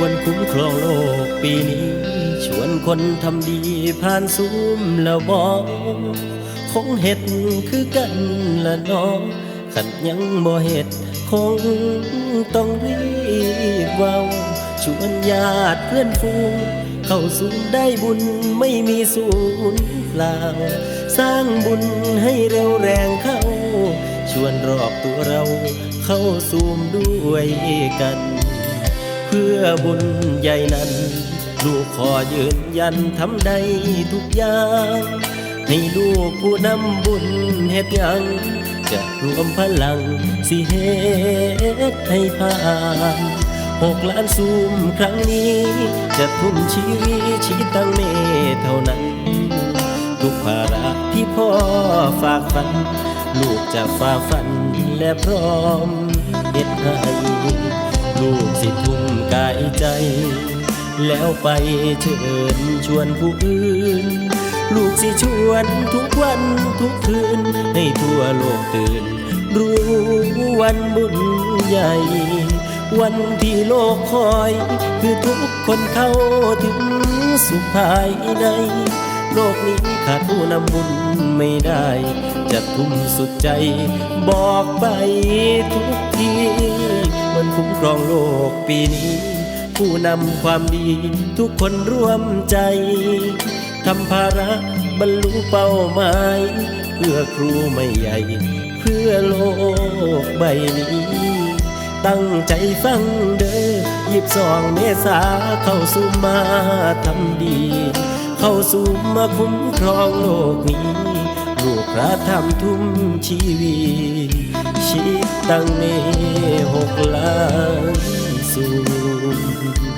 ควรองโลกปีนี้ ชวนคนทำดีผ่านซุ้มแล้วบอกคงเห็ดคือกันละน้องขัดยังบ่เห็ดคงต้องรีบเว้าชวนญาติเพื่อนฟูงเข้าสู่ได้บุญไม่มีสูญเปล่า สร้างบุญให้เร็วแรงเข้า ชวนรอบตัวเราเข้าสู่ด้วยกัน เพื่อบุญใหญ่นั้น ลูกขอยืนยันทำได้ทุกอย่าง ให้ลูกผู้นำบุญเฮ็ดยัง จะรวมพลังสิเฮ็ดให้ผ่านหกล้านซูมครั้งนี้ จะทุ่มชีวิตชีตั้งเมเท่านั้น ทุกภาระที่พ่อฝากฝัน ลูกจะฝ่าฟันและพร้อมเฮ็ดให้ แล้วไปเชิญชวนผู้อื่น ลูกสิชวนทุกวันทุกคืน ให้ทั่วโลกตื่น รู้วันบุญใหญ่ วันที่โลกคอย คือทุกคนเข้าถึงสุขภายใน โลกนี้ขาดผู้นำบุญไม่ได้ จะทุ่มสุดใจ บอกไปทุกทีมันคุ้มครองโลกปีนี้ ผู้นำความดีทุกคนร่วมใจทำภาระบรรลุเป้าหมาย เพื่อครูไม่ใหญ่ เพื่อโลกใบนี้ ตั้งใจฟังเด้อยิบสองเมษาเข้าสู่มาทำดี เข้าสู่มาคุ้มครองโลกนี้ ลูกพระธรรมทุ่มชีวีชีตั้งเนหกล้าน สูง